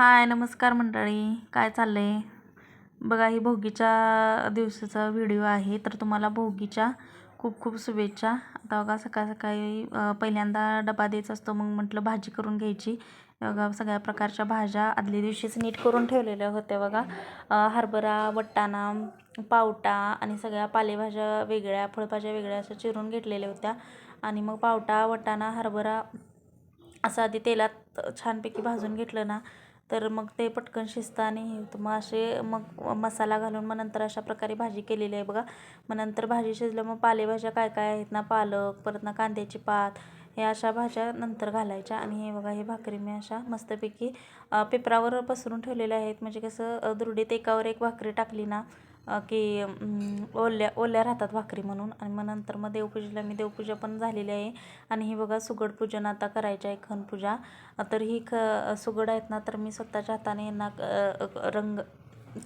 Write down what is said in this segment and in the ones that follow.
हाय नमस्कार मंडळी. काय चाललं आहे बघा ही भोगीच्या दिवसाचा व्हिडिओ आहे. तर तुम्हाला भोगीच्या खूप खूप शुभेच्छा. आता बघा सकाळ सकाळी पहिल्यांदा डबा द्यायचा असतो. मग म्हटलं भाजी करून घ्यायची. बघा सगळ्या प्रकारच्या भाज्या आदल्या दिवशीच नीट करून ठेवलेल्या होत्या बघा. हरभरा वट्टाणा पावटा आणि सगळ्या पालेभाज्या वेगळ्या फळभाज्या वेगळ्या अशा चिरून घेतलेल्या होत्या. आणि मग पावटा वटाणा हरभरा असं आधी तेलात छानपैकी भाजून घेतलं ना तर मग ते पटकन शिजतं आणि हे होतं मग असे मग मसाला घालून मग नंतर अशा प्रकारे भाजी केलेली आहे बघा. मग नंतर भाजी शिजलं मग पालेभाज्या काय काय आहेत ना पालक परत ना कांद्याची पात हे अशा भाज्या नंतर घालायच्या. आणि हे बघा हे भाकरी मी अशा मस्तपैकी पेपरावर पसरून ठेवलेल्या आहेत. म्हणजे कसं दुर्डीत एकावर एक भाकरी टाकली ना की ओल्या ओल्या राहतात भाकरी म्हणून. आणि मग नंतर मग देवपूजेला मी देवपूजा पण झालेली आहे. आणि ही बघा सुगड पूजन आता करायची आहे खनपूजा तर ही ख सुगड आहेत ना तर मी स्वतःच्या हाताने यांना रंग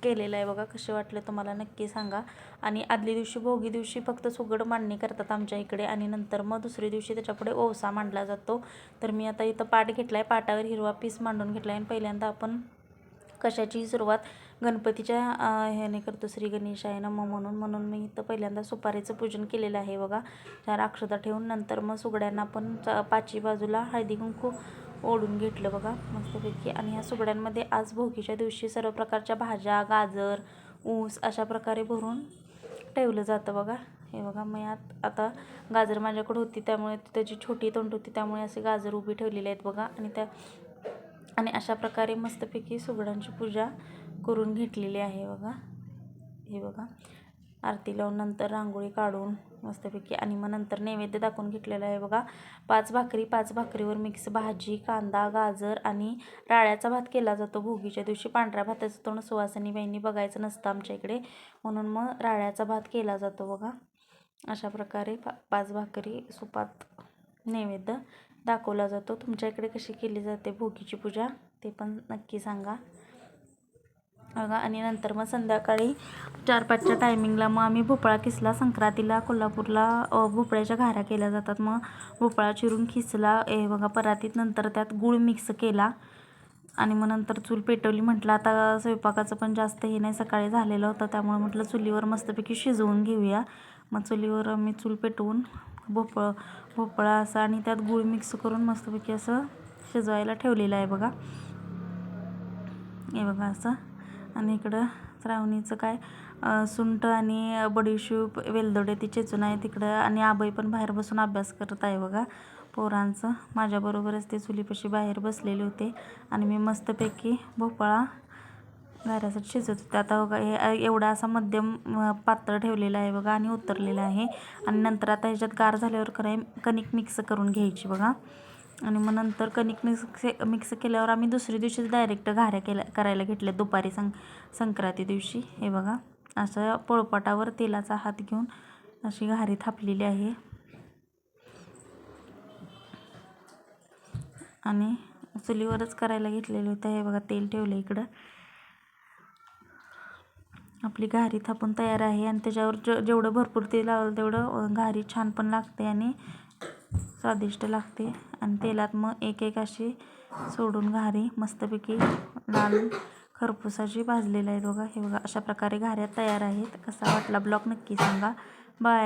केलेला आहे बघा. कसे वाटले तुम्हाला नक्की सांगा. आणि आदल्या दिवशी भोगी दिवशी फक्त सुगड मांडणी करतात आमच्या इकडे. आणि नंतर मग दुसऱ्या दिवशी त्याच्यापुढे ओवसा मांडला जातो. तर मी आता इथं पाट घेतला आहे पाटावर हिरवा पीस मांडून घेतला आहे आणि पहिल्यांदा आपण कशाची सुरुवात गणपतीच्या ह्याने करतो श्री गणेशाय नम म्हणून म्हणून मी इथं पहिल्यांदा सुपारीचं पूजन केलेलं आहे बघा. चार अक्षता ठेवून नंतर मग सुगड्यांना पण च- बाजूला हळदी कुंकू ओढून घेतलं बघा मस्तपैकी. आणि ह्या सुगड्यांमध्ये आज भोगीच्या दिवशी सर्व प्रकारच्या भाज्या गाजर ऊस अशा प्रकारे भरून ठेवलं जातं बघा. हे बघा मग यात आता गाजर माझ्याकडे होती त्यामुळे त्याची छोटी तोंड होती त्यामुळे असे गाजर उभी ठेवलेले आहेत बघा. आणि त्या आणि अशा प्रकारे मस्तपैकी सुगडांची पूजा करून घेतलेली आहे बघा. हे बघा. आरती लावून नंतर रांगोळी काढून मस्तपैकी आणि मग नंतर नैवेद्य दाखवून घेतलेला आहे बघा. पाच भाकरी पाच भाकरीवर मिक्स भाजी कांदा गाजर आणि राळ्याचा भात केला जातो. भोगीच्या दिवशी पांढऱ्या भाताचं तोंड सुवासनी बाईंनी बघायचं नसतं आमच्या इकडे. म्हणून मग राळ्याचा भात केला जातो बघा. अशा प्रकारे पा पाच भाकरी सुपात नैवेद्य दाखवला जातो. तुमच्या इकडे कशी केली जाते भोगीची पूजा ते पण नक्की सांगा. बघा आणि नंतर मग संध्याकाळी चार पाचच्या टायमिंगला मग आम्ही भोपळा किसला संक्रांतीला कोल्हापूरला भोपळ्याच्या घाऱ्या केल्या जातात. मग भोपळा चिरून खिसला हे बघा परातीत नंतर त्यात गूळ मिक्स केला. आणि मग नंतर चूल पेटवली म्हटलं आता स्वयंपाकाचं पण जास्त हे नाही सकाळी झालेलं होतं त्यामुळे म्हटलं चुलीवर मस्तपैकी शिजवून घेऊया. मग चुलीवर मी चूल पेटवून भोपळं भोपळा असा आणि त्यात गूळ मिक्स करून मस्तपैकी असं शिजवायला ठेवलेलं आहे बघा. हे बघा असं. आणि इकडं श्रावणीचं काय सुंट सुंठ आणि बडीशूप वेलदोडे ती चेचून आहे तिकडं. आणि आबाई पण बाहेर बसून अभ्यास करत आहे बघा. पोरांचं. माझ्याबरोबरच ते चुलीपाशी बाहेर बसलेले होते. आणि मी मस्तपैकी भोपळा घरासाठी शिजत होते. आता बघा हे एवढा असा मध्यम पातळ ठेवलेला आहे बघा आणि उतरलेला आहे. आणि नंतर आता ह्याच्यात गार झाल्यावर कराय कणिक मिक्स करून घ्यायची बघा. आणि मग नंतर कणिक मिक्स मिक्स केल्यावर आम्ही दुसऱ्या दिवशीच डायरेक्ट घाऱ्या केल्या करायला घेतल्या दुपारी सं संक्रांती दिवशी. हे बघा असं पोळपाटावर तेलाचा हात घेऊन अशी घारी थापलेली आहे. आणि चुलीवरच करायला घेतलेलं होतं. हे बघा तेल ठेवलं इकडं. आपली घारी थापून तयार आहे आणि त्याच्यावर ज जेवढं भरपूर तेल लावलं तेवढं घारी छान पण लागते आणि स्वादिष्ट लागते. आणि तेलात मग एक एक अशी सोडून घारी मस्तपैकी लाल खरपूसाची भाजलेल्या आहेत बघा. हे बघा अशा प्रकारे घाऱ्या तयार आहेत. कसा वाटला ब्लॉग नक्की सांगा. बाय.